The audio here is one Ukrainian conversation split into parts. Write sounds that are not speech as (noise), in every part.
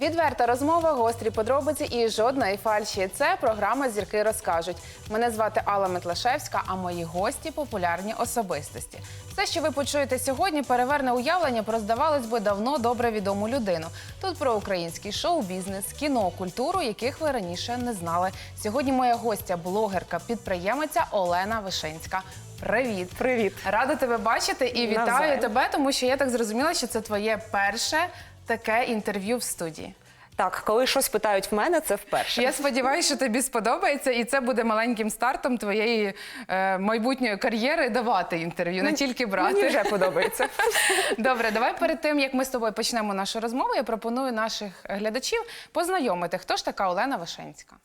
Відверта розмова, гострі подробиці і жодної фальші. Це програма Зірки розкажуть. Мене звати Алла Метлашевська, а мої гості популярні особистості. Все, що ви почуєте сьогодні, переверне уявлення про здавалось би давно добре відому людину. Тут про український шоу-бізнес, кіно, культуру, яких ви раніше не знали. Сьогодні моя гостя, блогерка, підприємиця Олена Вишинська. Привіт, Привіт. рада тебе бачити і вітаю Навзаєм. тебе, тому що я так зрозуміла, що це твоє перше таке інтерв'ю в студії. Так, коли щось питають в мене, це вперше. Я сподіваюся, що тобі сподобається, і це буде маленьким стартом твоєї е, майбутньої кар'єри давати інтерв'ю, не тільки брати. Мені вже подобається. (laughs) Добре, давай перед тим як ми з тобою почнемо нашу розмову, я пропоную наших глядачів познайомити, хто ж така Олена Вишенська.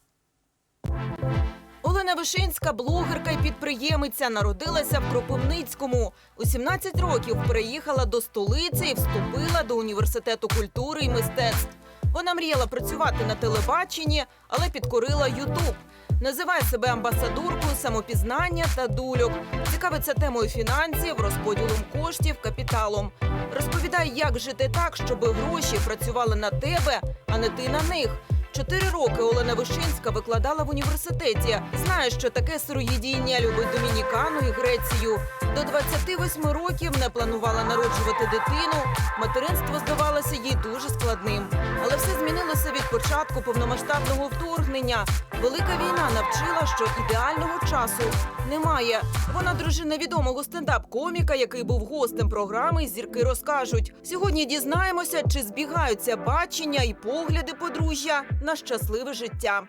Олена Вишинська, блогерка і підприємиця, народилася в Кропивницькому. У 17 років переїхала до столиці і вступила до університету культури і мистецтв. Вона мріяла працювати на телебаченні, але підкорила Ютуб. Називає себе амбасадоркою самопізнання та дульок. Цікавиться темою фінансів, розподілом коштів, капіталом. Розповідає, як жити так, щоб гроші працювали на тебе, а не ти на них. Чотири роки Олена Вишинська викладала в університеті. Знає, що таке сироїдіння, любить Домінікану і Грецію. До 28 років не планувала народжувати дитину. Материнство здавалося їй дуже складним. Але все змінилося від початку повномасштабного вторгнення. Велика війна навчила, що ідеального часу немає. Вона дружина відомого стендап-коміка, який був гостем програми Зірки розкажуть. Сьогодні дізнаємося, чи збігаються бачення і погляди подружжя на щасливе життя.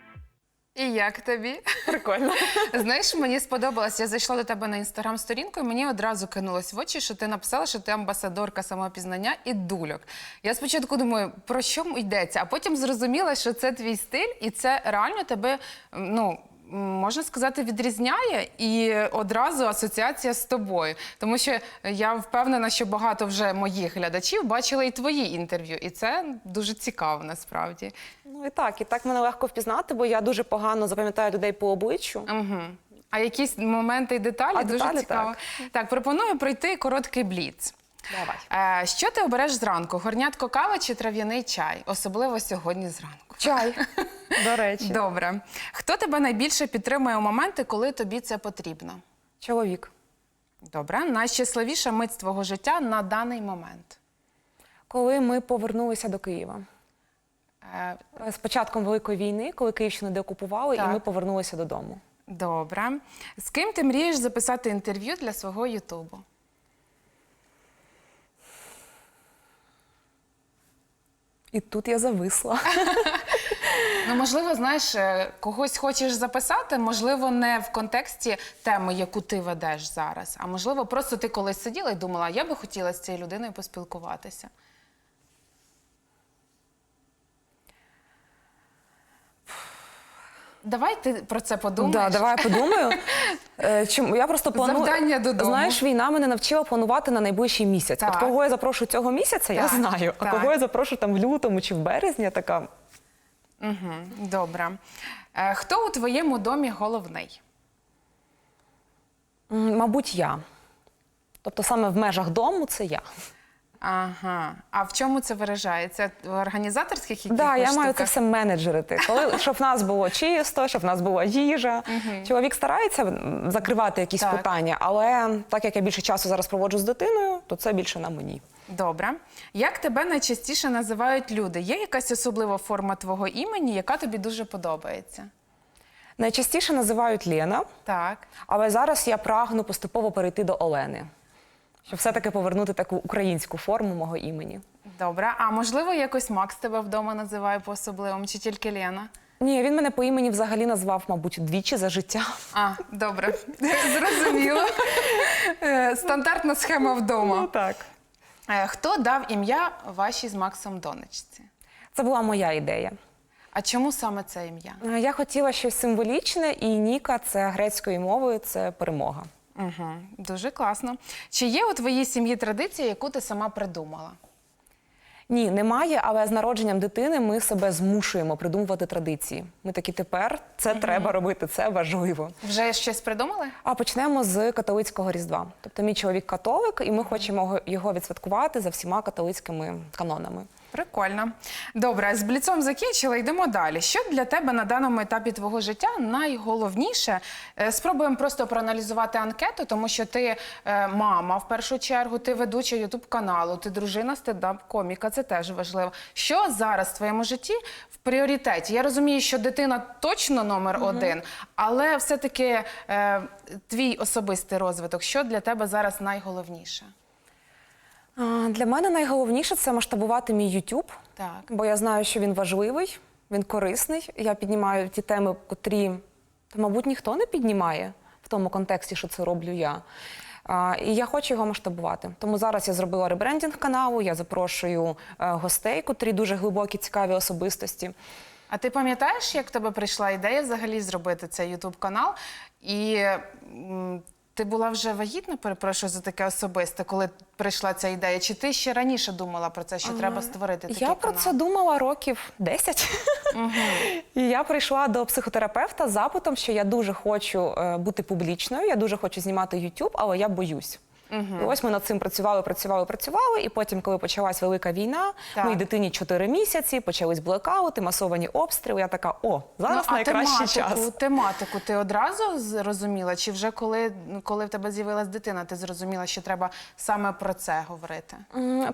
І як тобі? (laughs) Прикольно. Знаєш, мені сподобалось, я зайшла до тебе на інстаграм-сторінку, і мені одразу кинулось в очі, що ти написала, що ти амбасадорка самопізнання і дульок. Я спочатку думаю, про що йдеться, а потім зрозуміла, що це твій стиль, і це реально тебе, ну. Можна сказати, відрізняє і одразу асоціація з тобою. Тому що я впевнена, що багато вже моїх глядачів бачили і твої інтерв'ю, і це дуже цікаво насправді. Ну і так, і так мене легко впізнати, бо я дуже погано запам'ятаю людей по обличчю. Угу. А якісь моменти і деталі А дуже деталі цікаво. Так. пропоную пройти короткий бліц. Давай. Е, що ти обереш зранку? Горнятко кава чи трав'яний чай? Особливо сьогодні зранку. Чай. (laughs) До речі. Добре. Хто тебе найбільше підтримує у моменти, коли тобі це потрібно? Чоловік. Добре. Найщасливіша мить твого життя на даний момент. Коли ми повернулися до Києва. Е, З початком Великої війни, коли Київщину деокупували, Так. і ми повернулися додому. добре. З ким ти мрієш записати інтерв'ю для свого Ютубу? І тут я зависла. (laughs) Ну, можливо, знаєш, е, когось хочеш записати, можливо, не в контексті теми, яку ти ведеш зараз, а можливо, просто ти колись сиділа і думала, я би хотіла з цією людиною поспілкуватися. Давай ти про це подумаєш. Да, давай я подумаю. (laughs) Е, Чому я просто планую Завдання додому. Знаєш, війна мене навчила планувати на найближчий місяць. Так. От кого я запрошую цього місяця, я Так, знаю. А так. кого я запрошую там в лютому чи в березні, я така. Угу, добре. Е, Хто у твоєму домі головний? м, Мабуть, я. Тобто саме в межах дому це я. Ага. А в чому це виражається? В організаторських якихось Да, я маю це штуках? все менеджерити. Коли щоб в нас було чисто, щоб в нас була їжа. Чоловік старається закривати якісь Так. питання, але так як я більше часу зараз проводжу з дитиною, то це більше на мені. Добре. Як тебе найчастіше називають люди? Є якась особлива форма твого імені, яка тобі дуже подобається? Найчастіше називають Лена, Так. але зараз я прагну поступово перейти до Олени, щоб все-таки повернути таку українську форму мого імені. Добре. А можливо, якось Макс тебе вдома називає по-особливому, чи тільки Лена? Ні, він мене по імені взагалі назвав, мабуть, двічі за життя. А, добре. (laughs) Зрозуміло. Е, Стандартна схема вдома. так. Е, Хто дав ім'я вашій з Максом донечці? Це була моя ідея. А чому саме це ім'я? Е, Я хотіла щось символічне, і Ніка це грецькою мовою, це перемога. Угу. Дуже класно. Чи є у твоїй сім'ї традиція, яку ти сама придумала? Ні, немає, але з народженням дитини ми себе змушуємо придумувати традиції. Ми такі тепер це треба робити, це важливо. Вже щось придумали? А почнемо з католицького різдва. Тобто, мій чоловік католик, і ми хочемо його відсвяткувати за всіма католицькими канонами. Прикольно. Добре, з бліцом закінчили, йдемо далі. Що для тебе на даному етапі твого життя найголовніше? Е, Спробуємо просто проаналізувати анкету, тому що ти е, мама в першу чергу, ти ведуча ютуб каналу, ти дружина стендап-коміка. Це теж важливо. Що зараз в твоєму житті в пріоритеті? Я розумію, що дитина точно номер один, але все-таки е, твій особистий розвиток. Що для тебе зараз найголовніше? Для мене найголовніше це масштабувати мій YouTube, Так. бо я знаю, що він важливий, він корисний. Я піднімаю ті теми, котрі, мабуть, ніхто не піднімає в тому контексті, що це роблю я. А, і я хочу його масштабувати. Тому зараз я зробила ребрендінг каналу, я запрошую е, гостей, котрі дуже глибокі, цікаві особистості. А ти пам'ятаєш, як в тебе прийшла ідея взагалі зробити цей Ютуб канал? І м, ти була вже вагітна, перепрошую за таке особисте, коли прийшла ця ідея? Чи ти ще раніше думала про це, що треба створити такий Я канал? про це думала років 10. (laughs) І я прийшла до психотерапевта з запитом, що я дуже хочу е, бути публічною, я дуже хочу знімати YouTube, але я боюсь. І ось ми над цим працювали, працювали, працювали. І потім, коли почалась велика війна, Так. моїй дитині 4 місяці, почались блекаути, масовані обстріли. Я така: о, зараз ну, найкращий тематику, час. тематику ти одразу зрозуміла? Чи вже коли, коли в тебе з'явилась дитина, ти зрозуміла, що треба саме про це говорити?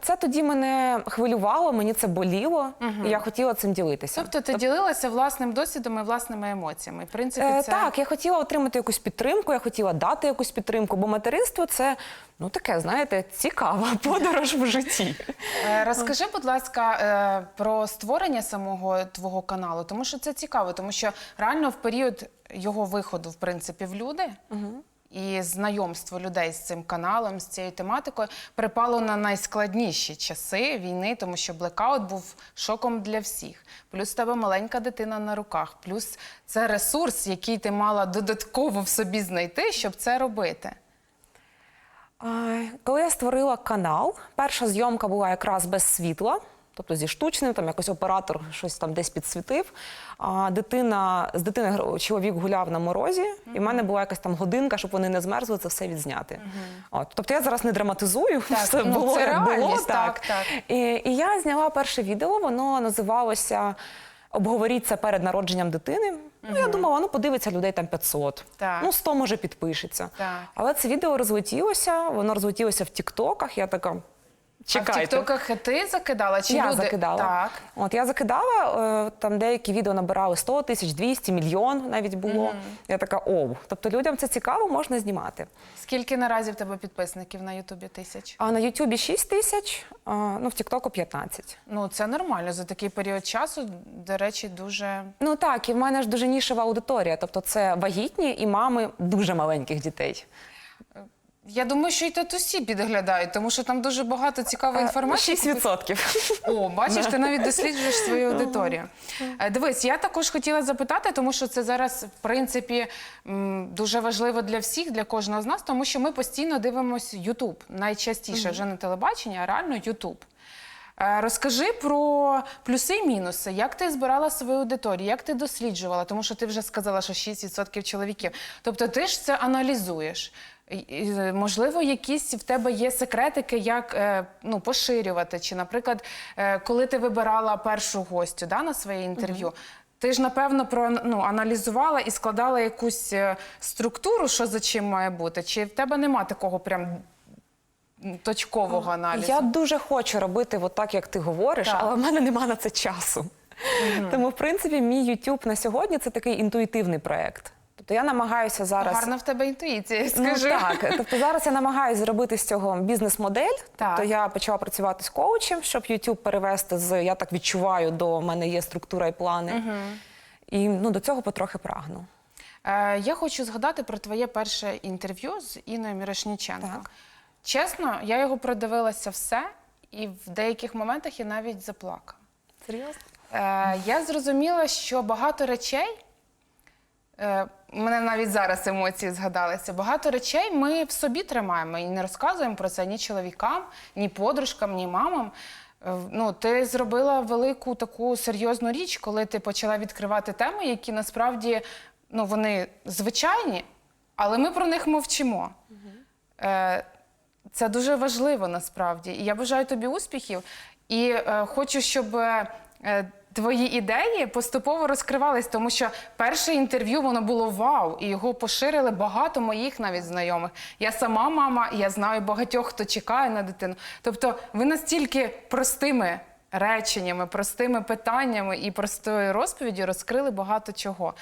Це тоді мене хвилювало, мені це боліло, і я хотіла цим ділитися. Тобто ти ділилася власним досвідом і власними емоціями. В принципі, Е. Так, я хотіла отримати якусь підтримку, я хотіла дати якусь підтримку, бо материнство це ну таке, знаєте, цікава (laughs) подорож в житті. Е, Розкажи, будь ласка, е, про створення самого твого каналу, тому що це цікаво, тому що реально в період його виходу, в принципі, в люди. І знайомство людей з цим каналом, з цією тематикою припало на найскладніші часи війни, тому що блекаут був шоком для всіх. Плюс в тебе маленька дитина на руках, плюс це ресурс, який ти мала додатково в собі знайти, щоб це робити. Коли я створила канал, перша зйомка була якраз без світла. Тобто зі штучним, там якось оператор щось там десь підсвітив. А дитина з дитини чоловік гуляв на морозі, і в мене була якась там годинка, щоб вони не змерзли, це все відзняти. От, тобто я зараз не драматизую, (laughs) Так, все ну, було це як було. Так. так, так. І, і я зняла перше відео, воно називалося Обговоріть це перед народженням дитини. Ну, я думала, ну подивиться людей там 500. Так. Ну, 100 може підпишеться. Так. Але це відео розлетілося, воно розлетілося в Тіктоках. Я така. Чекайте. А в Тіктоках ти закидала? Чи я люди? закидала. Так. От я закидала, е, там деякі відео набирали 100 тисяч, 200, мільйон навіть було. Я така, оу. Тобто людям це цікаво, можна знімати. Скільки наразі в тебе підписників на Ютубі тисяч? А на Ютубі 6 тисяч, ну в Тіктоку 15. Ну це нормально за такий період часу. До речі, дуже Ну так, і в мене ж дуже нішева аудиторія. Тобто це вагітні і мами дуже маленьких дітей. Я думаю, що і татусі підглядають, тому що там дуже багато цікавої Е, інформації. 6%. О, бачиш, ти навіть досліджуєш свою аудиторію. Е, Дивись, я також хотіла запитати, тому що це зараз, в принципі, м, дуже важливо для всіх, для кожного з нас, тому що ми постійно дивимося Ютуб. Найчастіше вже не телебачення, а реально Ютуб. Е, Розкажи про плюси і мінуси. Як ти збирала свою аудиторію, як ти досліджувала? Тому що ти вже сказала, що 6% чоловіків. Тобто ти ж це аналізуєш. Можливо, якісь в тебе є секретики, як е, ну, поширювати. Чи, наприклад, е, коли ти вибирала першу гостю да, на своє інтерв'ю, ти ж напевно про ну, аналізувала і складала якусь е, структуру, що за чим має бути? Чи в тебе нема такого прям точкового аналізу? Я дуже хочу робити от так, як ти говориш, Так. але в мене нема на це часу. Тому, в принципі, мій YouTube на сьогодні це такий інтуїтивний проєкт. Тобто я намагаюся зараз. Гарна в тебе інтуїція, я Ну, так, тобто зараз я намагаюся зробити з цього бізнес-модель. Тобто я почала працювати з коучем, щоб YouTube перевести з я так відчуваю, до мене є структура і плани. І ну, до цього потрохи прагну. Е, я хочу згадати про твоє перше інтерв'ю з Інною Мірошніченко. Так. Чесно, я його продивилася все, і в деяких моментах я навіть заплакала. Серйозно? Е, я зрозуміла, що багато речей, е, мене навіть зараз емоції згадалися, багато речей ми в собі тримаємо і не розказуємо про це ні чоловікам, ні подружкам, ні мамам. Е, Ну, ти зробила велику таку серйозну річ, коли ти почала відкривати теми, які насправді ну, вони звичайні, але ми про них мовчимо. Е, це дуже важливо насправді. І я бажаю тобі успіхів. І е, хочу, щоб твої ідеї поступово розкривались, тому що перше інтерв'ю воно було вау, і його поширили багато моїх навіть знайомих. Я сама мама, я знаю багатьох, хто чекає на дитину. Тобто, ви настільки простими реченнями, простими питаннями і простою розповіддю розкрили багато чого.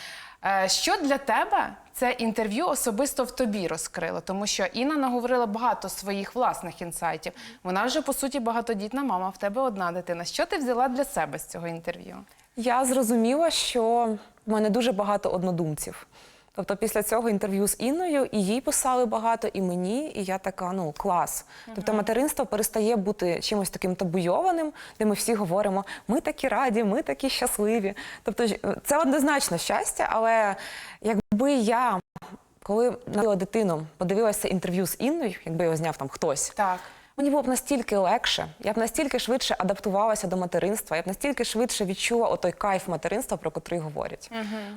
Е, Що для тебе це інтерв'ю особисто в тобі розкрило? Тому що Інна наговорила багато своїх власних інсайтів. Вона вже по суті багатодітна мама, в тебе одна дитина. Що ти взяла для себе з цього інтерв'ю? Я зрозуміла, що в мене дуже багато однодумців. Тобто після цього інтерв'ю з Інною і їй писали багато, і мені, і я така, ну клас. Тобто материнство перестає бути чимось таким табуйованим, де ми всі говоримо, ми такі раді, ми такі щасливі. Тобто ж- це однозначно щастя, але якби я, коли народила дитину, подивилася інтерв'ю з Інною, якби його зняв там хтось, Так. Мені було б настільки легше, я б настільки швидше адаптувалася до материнства, я б настільки швидше відчула отой кайф материнства, про котрий говорять.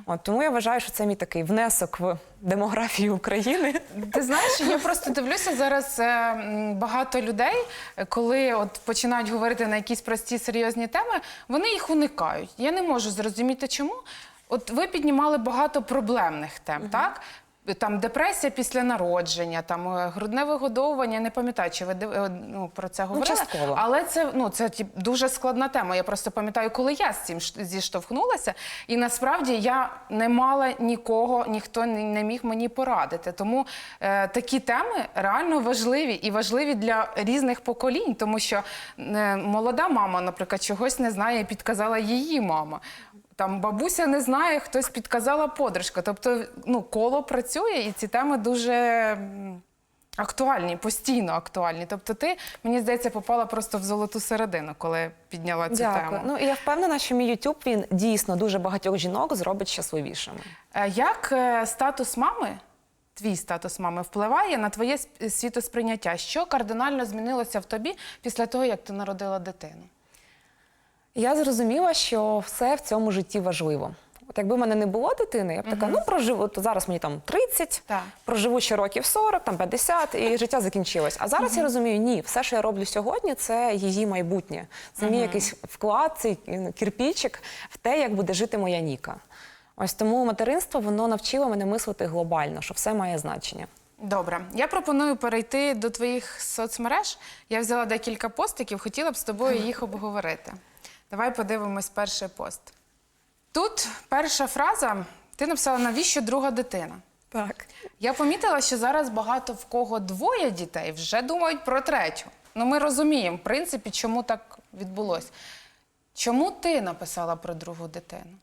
От, тому я вважаю, що це мій такий внесок в демографію України. Ти знаєш, (laughs) я просто дивлюся зараз е, багато людей, коли от починають говорити на якісь прості серйозні теми, вони їх уникають. Я не можу зрозуміти, чому. От ви піднімали багато проблемних тем, так? Там депресія після народження, там е, грудне вигодовування. Не пам'ятаю, чи ви е, ну, про це говорили. частково. Але це ну це дуже складна тема. Я просто пам'ятаю, коли я з цим зіштовхнулася, і насправді я не мала нікого, ніхто не, не міг мені порадити. Тому е, такі теми реально важливі і важливі для різних поколінь, тому що е, молода мама, наприклад, чогось не знає, і підказала її мама. Там бабуся не знає, хтось підказала подружка. Тобто, ну, коло працює, і ці теми дуже. Актуальні, постійно актуальні. Тобто, ти, мені здається, попала просто в золоту середину, коли підняла цю Дякую. тему. Ну і я впевнена, що мій YouTube він дійсно дуже багатьох жінок зробить щасливішими. Е, Як е, статус мами, твій статус мами, впливає на твоє світосприйняття? Що кардинально змінилося в тобі після того, як ти народила дитину? Я зрозуміла, що все в цьому житті важливо. От якби в мене не було дитини, я б така, ну проживу, то зараз мені там 30, Так. проживу ще років 40, там 50, і життя закінчилось. А зараз я розумію, ні, все, що я роблю сьогодні, це її майбутнє. Це мій якийсь вклад, цей ну, кірпічик в те, як буде жити моя Ніка. Ось тому материнство воно навчило мене мислити глобально, що все має значення. Добре, я пропоную перейти до твоїх соцмереж. Я взяла декілька постиків, хотіла б з тобою їх обговорити. Давай подивимось перший пост. Тут перша фраза: ти написала, навіщо друга дитина? Так. Я помітила, що зараз багато в кого двоє дітей вже думають про третю. Ну, ми розуміємо, в принципі, чому так відбулося. Чому ти написала про другу дитину?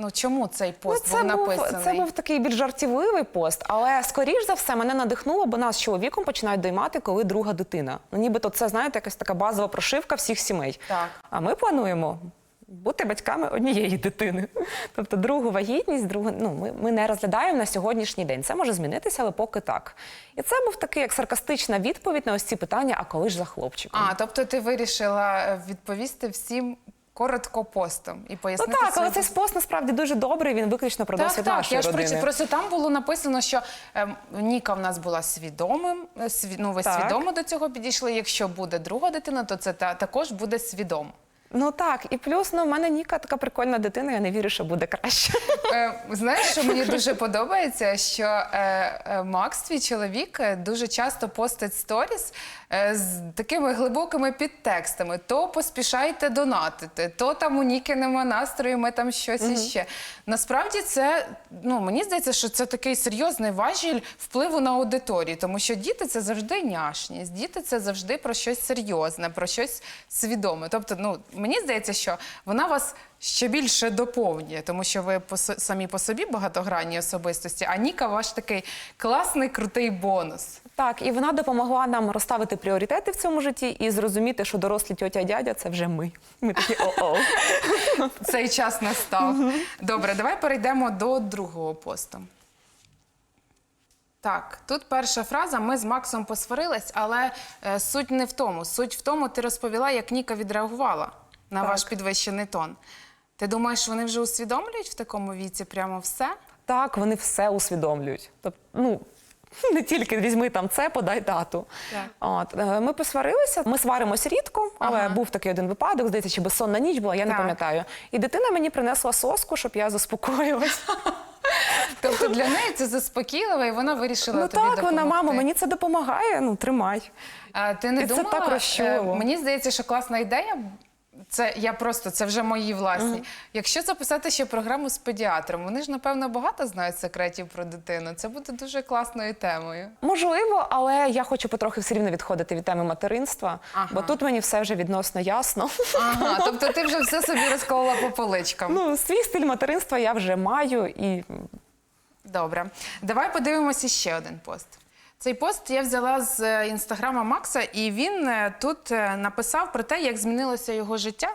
Ну чому цей пост Ну, це, був був, написаний? це був такий більш жартівливий пост, але скоріш за все мене надихнуло, бо нас з чоловіком починають доймати, коли друга дитина. Ну, нібито це, знаєте, якась така базова прошивка всіх сімей. Так. А ми плануємо бути батьками однієї дитини. Тобто другу вагітність, другу, ну, ми, ми не розглядаємо на сьогоднішній день. Це може змінитися, але поки так. І це був такий як саркастична відповідь на ось ці питання: а коли ж за хлопчиком? А, тобто ти вирішила е, відповісти всім коротко постом і Ну так, але цей пост насправді дуже добрий. Він виключно про Так, досвід так, нашої я ж родини. прочит- просто там було написано, що ем, Ніка в нас була свідомим. е, сві- ну, ви Так. свідомо до цього підійшли. Якщо буде друга дитина, то це та, також буде свідомо. Ну так, і плюс ну, в мене Ніка така прикольна дитина, я не вірю, що буде краще. Е, знаєш, що мені дуже подобається, що е, е, Макс, твій чоловік, е, дуже часто постить сторіс е, з такими глибокими підтекстами: то поспішайте донатити, то там у Ніки нема настрою, ми там щось іще. Насправді, це ну мені здається, що це такий серйозний важіль впливу на аудиторію, тому що діти це завжди няшність, діти це завжди про щось серйозне, про щось свідоме. Тобто, ну мені здається, що вона вас ще більше доповнює, тому що ви по самі по собі багатогранні особистості, а Ніка ваш такий класний, крутий бонус. Так, і вона допомогла нам розставити пріоритети в цьому житті і зрозуміти, що дорослі тьотя дядя це вже ми. Ми такі о-о. (laughs) Цей час настав. Добре, давай перейдемо до другого посту. Так, тут перша фраза. Ми з Максом посварились, але е, суть не в тому. Суть в тому, ти розповіла, як Ніка відреагувала на Так. ваш підвищений тон. Ти думаєш, вони вже усвідомлюють в такому віці прямо все? Так, вони все усвідомлюють. Тобто, ну, (laughs) Не тільки візьми там це, подай дату. Так. От е, ми посварилися. Ми сваримось рідко, але Ага. був такий один випадок. Здається, чи безсонна ніч була, я не пам'ятаю. І дитина мені принесла соску, щоб я заспокоїлась. (laughs) Тобто для неї це заспокійливо, і вона вирішила ну тобі так, допомогти. вона, мамо, мені це допомагає. Ну тримай. А ти не І це так. Е, Мені здається, що класна ідея. Це я просто це вже мої власні. Якщо записати ще програму з педіатром, вони ж напевно багато знають секретів про дитину. Це буде дуже класною темою. Можливо, але я хочу потрохи все рівно відходити від теми материнства, Ага. бо тут мені все вже відносно ясно. Ага, (laughs) тобто ти вже все собі розклала по поличкам. Ну, свій стиль материнства я вже маю і Добре, давай подивимося ще один пост. Цей пост я взяла з е, інстаграма Макса, і він е, тут е, написав про те, як змінилося його життя.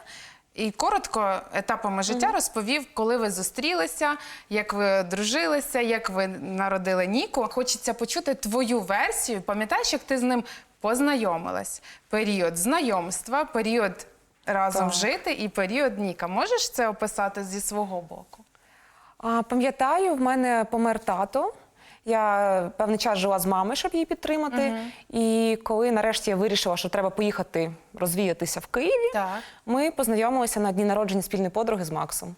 І коротко етапами життя розповів, коли ви зустрілися, як ви дружилися, як ви народили Ніку. Хочеться почути твою версію. Пам'ятаєш, як ти з ним познайомилась? Період знайомства, період разом Так. жити і період Ніка. Можеш це описати зі свого боку? А, пам'ятаю, в мене помер тато. Я певний час жила з мамою, щоб її підтримати. І коли нарешті я вирішила, що треба поїхати розвіятися в Києві, Так. ми познайомилися на дні народження спільної подруги з Максом.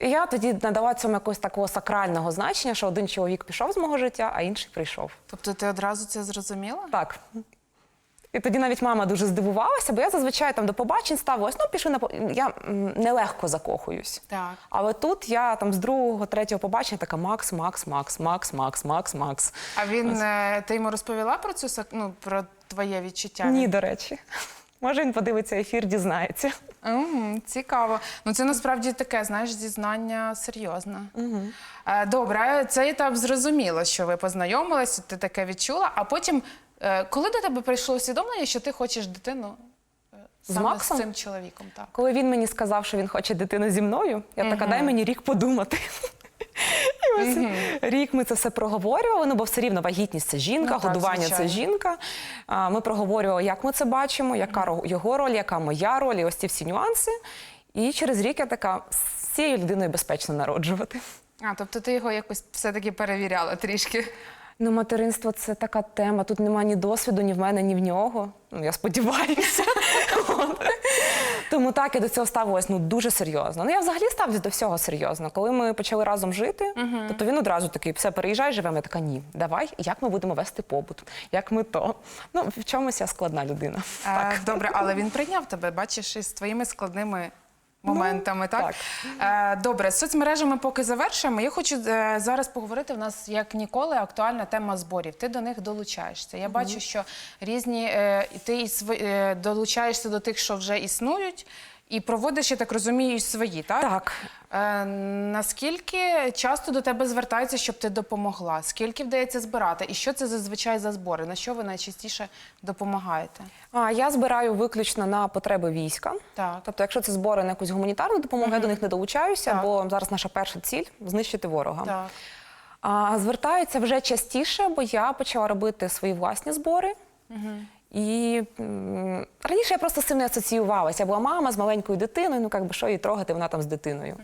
І я тоді надала цьому якогось такого сакрального значення, що один чоловік пішов з мого життя, а інший прийшов. Тобто ти одразу це зрозуміла? Так. І тоді навіть мама дуже здивувалася, бо я зазвичай там до побачень ставилась, ну пішли на по- я м, нелегко закохуюсь. Так. Але тут я там з другого, третього побачення така Макс, Макс, Макс, Макс, Макс, Макс, Макс. А він е, ти йому розповіла про цю сак- ну, про твоє відчуття? Ні, до речі. (laughs) Може, він подивиться ефір, дізнається. Мгм, цікаво. Ну це насправді таке, знаєш, зізнання серйозне. Е, Добре, цей етап зрозуміло, що ви познайомилися, ти таке відчула. А потім, е, коли до тебе прийшло усвідомлення, що ти хочеш дитину е, З саме Максом? з цим чоловіком? Так. Коли він мені сказав, що він хоче дитину зі мною, я така, дай мені рік подумати. (laughs) І ось рік ми це все проговорювали, ну бо все рівно вагітність це жінка, Ну, так, годування це жінка. А, Ми проговорювали, як ми це бачимо, яка ро- його роль, яка моя роль, і ось ці всі нюанси. І через рік я така з цією людиною безпечно народжувати. А, тобто ти його якось все-таки перевіряла трішки. Ну, материнство це така тема. Тут немає ні досвіду, ні в мене, ні в нього. Ну, я сподіваюся. (laughs) Тому так я до цього ставилась ну, дуже серйозно. Ну, я взагалі ставлюсь до всього серйозно. Коли ми почали разом жити, тобто він одразу такий, все, переїжджай, живемо. Я така, ні, давай, як ми будемо вести побут, як ми то. Ну, в чомусь я складна людина. Е, Добре, але він прийняв тебе, бачиш, із твоїми складними моментами, так? так. Е, Добре, з соцмережами поки завершуємо. Я хочу е, зараз поговорити. В нас, як ніколи, актуальна тема зборів. Ти до них долучаєшся. Я бачу, що різні е, ти і е, долучаєшся до тих, що вже існують, і проводиш, я так розумію, і свої, так? Так. Е, наскільки часто до тебе звертаються, щоб ти допомогла? Скільки вдається збирати? І що це зазвичай за збори? На що ви найчастіше допомагаєте? А я збираю виключно на потреби війська. Так. Тобто, якщо це збори на якусь гуманітарну допомогу, я до них не долучаюся, Так. бо зараз наша перша ціль знищити ворога. Так. А звертаються вже частіше, бо я почала робити свої власні збори. І м, раніше я просто з цим не асоціювалася. Я була мама з маленькою дитиною, ну як би що її трогати, вона там з дитиною.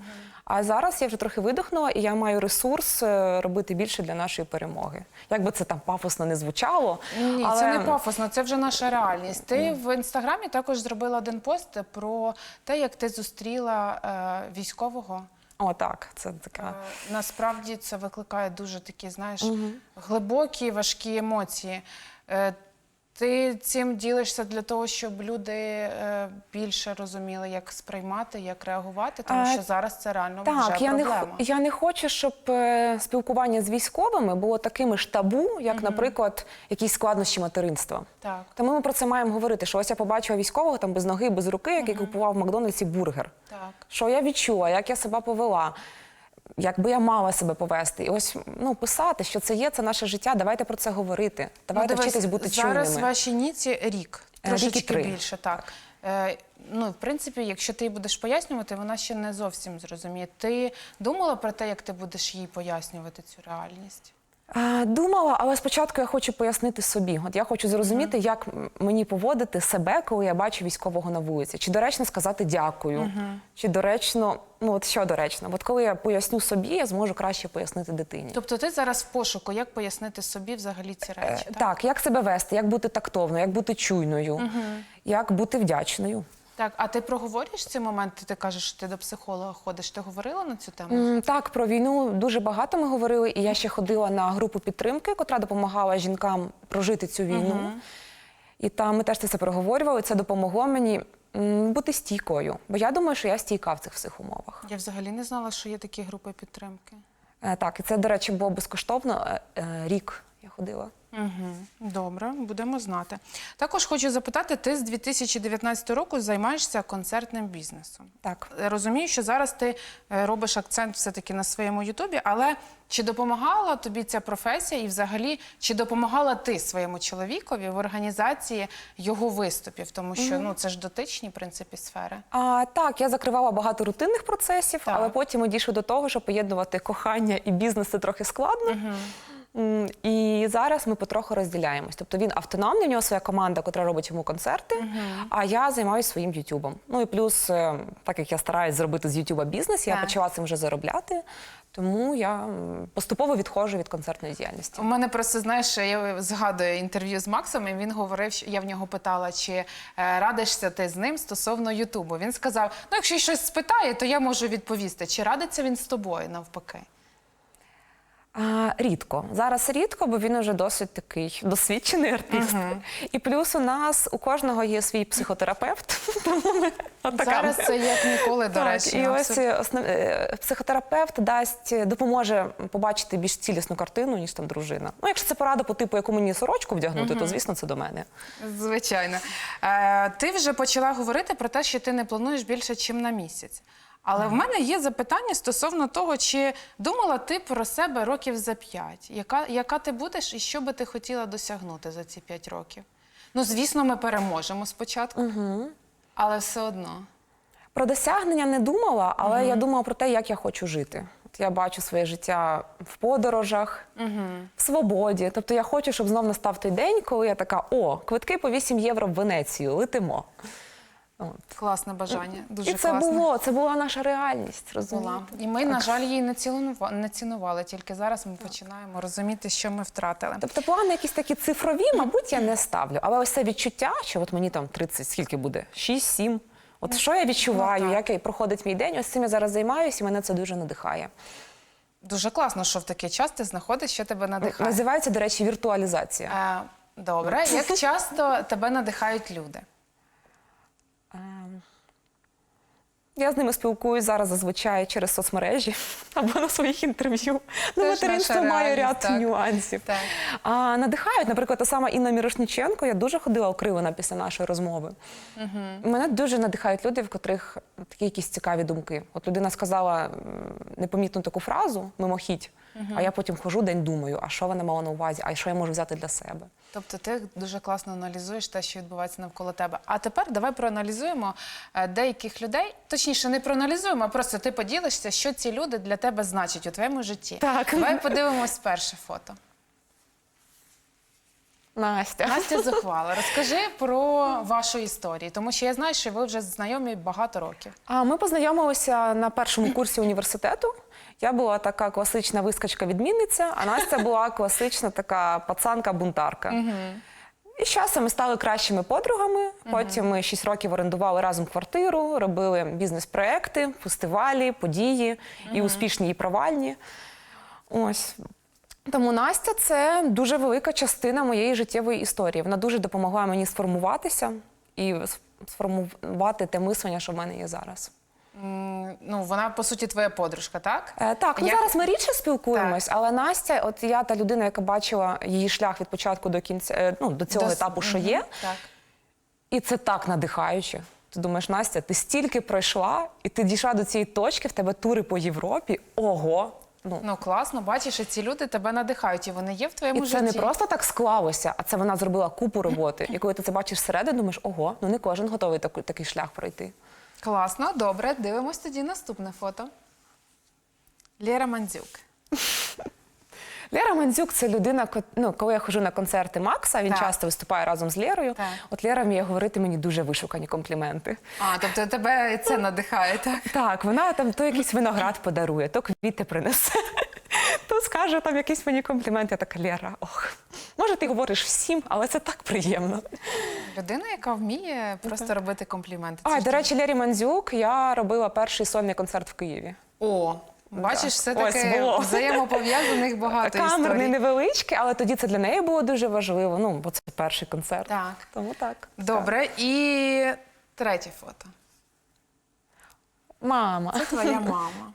А зараз я вже трохи видихнула, і я маю ресурс е, робити більше для нашої перемоги. Як би це там пафосно не звучало. Ні, але... це не пафосно, це вже наша реальність. Ти в інстаграмі також зробила один пост про те, як ти зустріла е, військового. О, так, це Е, така. насправді це викликає дуже такі, знаєш, глибокі, важкі емоції. Е, ти цим ділишся для того, щоб люди е, більше розуміли, як сприймати, як реагувати, тому що зараз це реально Так, вже я не, проблема. хо- я не хочу, щоб е, спілкування з військовими було такими ж табу, як, наприклад, якісь складнощі материнства. Так. Тому ми про це маємо говорити. Що ось я побачила військового там без ноги, без руки, який купував в Макдональдсі бургер. Так. Що я відчула, як я себе повела, як би я мала себе повести. І ось ну, писати, що це є, це наше життя. Давайте про це говорити. Давайте Ну, вчитись бути зараз чуйними. вашій ніці рік, Е, трошечки три. більше, так. Е, ну, в принципі, якщо ти їй будеш пояснювати, вона ще не зовсім зрозуміє. Ти думала про те, як ти будеш їй пояснювати цю реальність? Е, Думала, але спочатку я хочу пояснити собі. От я хочу зрозуміти, як мені поводити себе, коли я бачу військового на вулиці. Чи доречно сказати дякую, чи доречно, ну от що доречно. От коли я поясню собі, я зможу краще пояснити дитині. Тобто ти зараз в пошуку, як пояснити собі взагалі ці Е, речі? так? як себе вести, як бути тактовною, як бути чуйною, як бути вдячною. Так, а ти проговорюєш ці моменти? Ти кажеш, що ти до психолога ходиш. Ти говорила на цю тему? М, Так, про війну дуже багато ми говорили, і я ще ходила на групу підтримки, котра допомагала жінкам прожити цю війну. І там ми теж це все проговорювали. Це допомогло мені м, бути стійкою. Бо я думаю, що я стійка в цих всіх умовах. Я взагалі не знала, що є такі групи підтримки. Е, Так, і це, до речі, було безкоштовно. Е, е, Рік я ходила. Угу. Добре, будемо знати. Також хочу запитати: ти з 2019 року займаєшся концертним бізнесом. Так. Розумію, що зараз ти е, робиш акцент все-таки на своєму Ютубі, але чи допомагала тобі ця професія, і взагалі чи допомагала ти своєму чоловікові в організації його виступів? Тому що ну це ж дотичні в принципі сфери. А, так, я закривала багато рутинних процесів, Так. але потім ми дійшли до того, що поєднувати кохання і бізнес це трохи складно. М, І зараз ми потроху розділяємось. Тобто він автономний, у нього своя команда, яка робить йому концерти, а я займаюся своїм Ютубом. Ну і плюс, е, так як я стараюсь зробити з Ютуба бізнес, я Так. почала цим вже заробляти, тому я поступово відходжу від концертної діяльності. У мене просто знаєш, я згадую інтерв'ю з Максом, і він говорив, що я в нього питала, чи е, радишся ти з ним стосовно Ютубу. Він сказав: ну, якщо щось спитає, то я можу відповісти. Чи радиться він з тобою навпаки? А, рідко. Зараз рідко, бо він уже досить такий досвідчений артист. І плюс у нас у кожного є свій психотерапевт. (laughs) Зараз це як ніколи, до речі. і ось е, основ... е, психотерапевт дасть, допоможе побачити більш цілісну картину, ніж там дружина. Ну, якщо це порада по типу, яку мені сорочку вдягнути, то звісно це до мене. Звичайно. Е, ти вже почала говорити про те, що ти не плануєш більше, ніж на місяць. Але в мене є запитання стосовно того, чи думала ти про себе років за п'ять? Яка, яка ти будеш і що би ти хотіла досягнути за ці п'ять років? Ну, звісно, ми переможемо спочатку, але все одно. Про досягнення не думала, але я думала про те, як я хочу жити. От я бачу своє життя в подорожах, в свободі. Тобто я хочу, щоб знов настав той день, коли я така: о, квитки по 8 євро в Венецію, летимо. От. Класне бажання. Дуже І це класне. було, це була наша реальність. розумієте? Була. І ми, на жаль, її не не цінували. Тільки зараз ми починаємо розуміти, що ми втратили. Тобто плани якісь такі цифрові, мабуть, я не ставлю. Але ось це відчуття, що от мені там 30, скільки буде? 6-7. От що я відчуваю, Ну, як проходить мій день, ось цим я зараз займаюся, і мене це дуже надихає. Дуже класно, що в такий час ти знаходиш, що тебе надихає. Називається, до речі, віртуалізація. Е, Добре, як часто тебе надихають люди? Ем, Я з ними спілкуюсь зараз зазвичай через соцмережі (laughs) або на своїх інтерв'ю. Ну, материнство має ряд так. нюансів. Так. А, надихають, наприклад, та сама Інна Мірошниченко. Я дуже ходила окривлена після нашої розмови. Мене дуже надихають люди, в котрих такі якісь цікаві думки. От людина сказала непомітну таку фразу мимохідь, а я потім хожу день думаю, а що вона мала на увазі, а що я можу взяти для себе. Тобто ти дуже класно аналізуєш те, що відбувається навколо тебе. А тепер давай проаналізуємо е, деяких людей. Точніше, не проаналізуємо, а просто ти поділишся, що ці люди для тебе значать у твоєму житті. Так. Давай подивимось перше фото. Настя. Настя (laughs) Зухвала, розкажи про вашу історію, тому що я знаю, що ви вже знайомі багато років. А ми познайомилися на першому курсі університету. Я була така класична вискочка-відмінниця, а Настя була класична така пацанка-бунтарка. І з часом ми стали кращими подругами. Потім ми 6 років орендували разом квартиру, робили бізнес-проекти, фестивалі, події і успішні, і провальні. Ось. Тому Настя це дуже велика частина моєї життєвої історії. Вона дуже допомогла мені сформуватися і сформувати те мислення, що в мене є зараз. Ну, вона по суті твоя подружка, так? Е, так, ну Як- зараз ми рідше спілкуємось, але Настя, от я та людина, яка бачила її шлях від початку до кінця, е, ну до цього Дос- етапу, що є, Так. і це так надихаюче. Ти думаєш, Настя, ти стільки пройшла, і ти дійшла до цієї точки, в тебе тури по Європі. Ого! Ну, Ну класно, бачиш, і ці люди тебе надихають, і вони є в і твоєму це житті. не просто так склалося, а це вона зробила купу роботи. І коли ти це бачиш всередину, думаєш, ого, ну не кожен готовий таку- такий шлях пройти. Класно, добре. Дивимось тоді наступне фото. Лєра Мандзюк. Лера Мандзюк це людина, ну, коли я ходжу на концерти Макса, він Так. часто виступає разом з Лерою. Так. От Лера вміє говорити мені дуже вишукані компліменти. А, тобто тебе це надихає, так? Так, вона там то якийсь виноград подарує, то квіти принесе, то скаже там якийсь мені комплімент. Я така Лера, ох, може, ти говориш всім, але це так приємно. Людина, яка вміє просто робити компліменти. А, до речі, Лері Мандзюк я робила перший сольний концерт в Києві. О, бачиш, все таки було. взаємопов'язаних багато Камерний історій. невеличкий, але тоді це для неї було дуже важливо. Ну, бо це перший концерт. Так. Тому так. Добре, і третє фото. Мама. Це твоя (laughs) мама.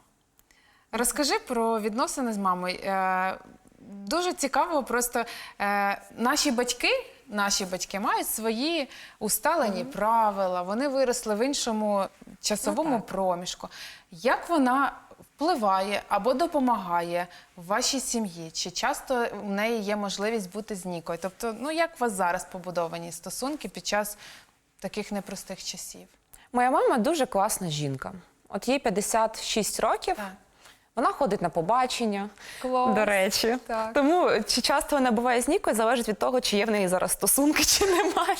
Розкажи про відносини з мамою. Е, дуже цікаво, просто е, наші батьки. Наші батьки мають свої усталені правила, вони виросли в іншому часовому проміжку. Як вона впливає або допомагає в вашій сім'ї? Чи часто в неї є можливість бути з Нікою? Тобто, ну як у вас зараз побудовані стосунки під час таких непростих часів? Моя мама дуже класна жінка. От їй 56 років. Так. Вона ходить на побачення, Клас. до речі. Так. Тому чи часто вона буває з Нікою, залежить від того, чи є в неї зараз стосунки, чи немає.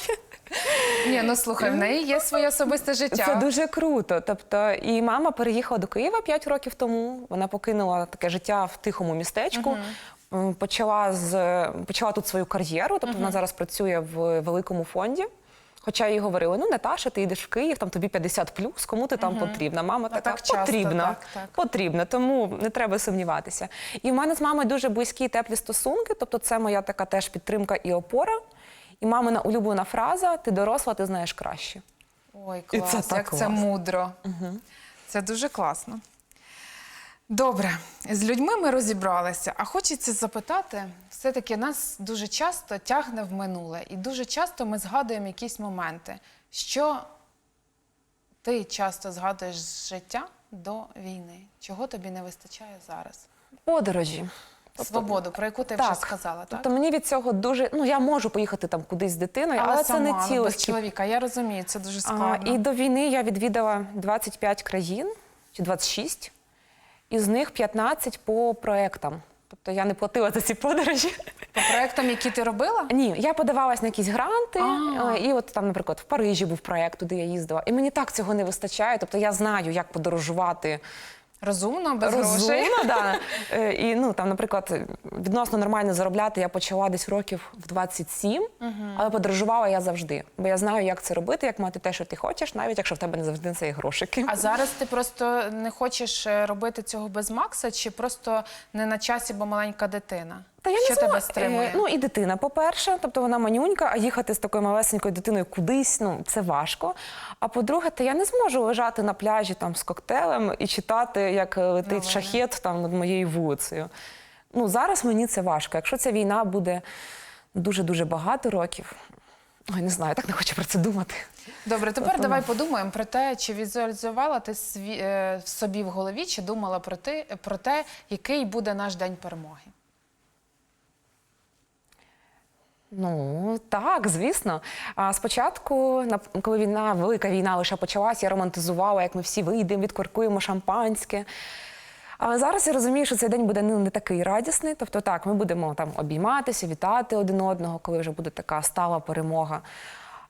Ні, ну слухай, в неї є своє особисте життя. Це дуже круто. Тобто, і мама переїхала до Києва 5 років тому. Вона покинула таке життя в тихому містечку. м, Почала з почала тут свою кар'єру. Тобто вона зараз працює в великому фонді. Хоча їй говорили, ну Наташа, ти йдеш в Київ, там тобі 50 плюс, кому ти там потрібна? Мама Ну, така так часто, потрібна. так, так. Потрібна, тому не треба сумніватися. І в мене з мамою дуже близькі і теплі стосунки. Тобто, це моя така теж підтримка і опора. І мамина улюблена фраза: ти доросла, ти знаєш краще. Ой, І клас, це так як це класно. мудро. Це дуже класно. Добре, з людьми ми розібралися, а хочеться запитати, все-таки нас дуже часто тягне в минуле, і дуже часто ми згадуємо якісь моменти, що ти часто згадуєш з життя до війни. Чого тобі не вистачає зараз? Подорожі. Свободу, про яку ти вже сказала, так? Тобто мені від цього дуже. Ну я можу поїхати там кудись з дитиною, але, це сама, не ну, без чоловіка. Я розумію, це дуже А, складно. і до війни я відвідала 25 країн чи 26, із них 15 по проектам. Тобто я не платила за ці подорожі. По проектам, які ти робила? Ні, я подавалась на якісь гранти, А. е, і от там, наприклад, в Парижі був проект, туди я їздила. І мені так цього не вистачає. Тобто я знаю, як подорожувати Розумно, без розумно, грошей. да. (laughs) Е, І ну там, наприклад, відносно нормально заробляти я почала десь років в 27, але подорожувала я завжди. Бо я знаю, як це робити, як мати те, що ти хочеш, навіть якщо в тебе не завжди це є грошики. А зараз ти просто не хочеш е, робити цього без Макса, чи просто не на часі, бо маленька дитина? Та я що не знаю. тебе стримує? Е, Ну і дитина, по-перше, тобто вона манюнька, а їхати з такою малесенькою дитиною кудись, ну це важко. А по-друге, то я не зможу лежати на пляжі там з коктейлем і читати, як е, летить Новини. шахет там над моєю вулицею. Ну зараз мені це важко. Якщо ця війна буде дуже дуже багато років. Ой, не знаю, так не хочу про це думати. Добре, тепер давай подумаємо про те, чи візуалізувала ти сві, е, собі в голові, чи думала про, ти, про те, який буде наш день перемоги. Ну так, звісно. А спочатку, коли війна, велика війна лише почалась, я романтизувала, як ми всі вийдемо, відкоркуємо шампанське. Але зараз я розумію, що цей день буде не такий радісний. Тобто, так, ми будемо там обійматися, вітати один одного, коли вже буде така стала перемога.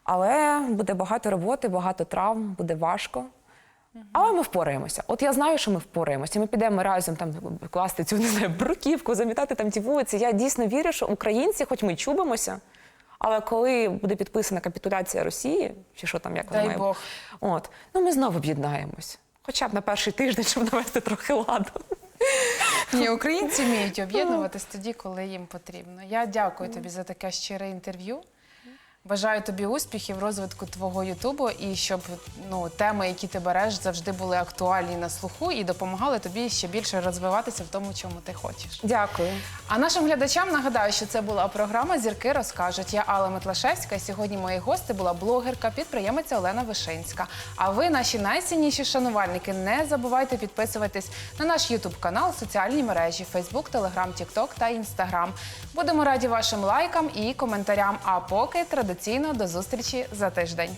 Але буде багато роботи, багато травм, буде важко. Але ми впораємося. От я знаю, що ми впораємося. Ми підемо разом там класти цю не знаю, бруківку, замітати там ті вулиці. Я дійсно вірю, що українці, хоч ми чубимося, але коли буде підписана капітуляція Росії, чи що там як має- Бог. от ну ми знову об'єднаємось. Хоча б на перший тиждень, щоб навести трохи ладу. Ні, українці вміють (laughs) об'єднуватись тоді, коли їм потрібно. Я дякую тобі за таке щире інтерв'ю. Бажаю тобі успіхів розвитку твого Ютубу і щоб ну, теми, які ти береш, завжди були актуальні на слуху і допомагали тобі ще більше розвиватися в тому, чому ти хочеш. Дякую. А нашим глядачам нагадаю, що це була програма Зірки розкажуть. Я Алла Метлашевська. і Сьогодні мої гості була блогерка, підприємиця Олена Вишинська. А ви, наші найцінніші шанувальники, не забувайте підписуватись на наш Ютуб канал, соціальні мережі Фейсбук, Телеграм, Тікток та Інстаграм. Будемо раді вашим лайкам і коментарям. А поки традиційно до зустрічі за тиждень.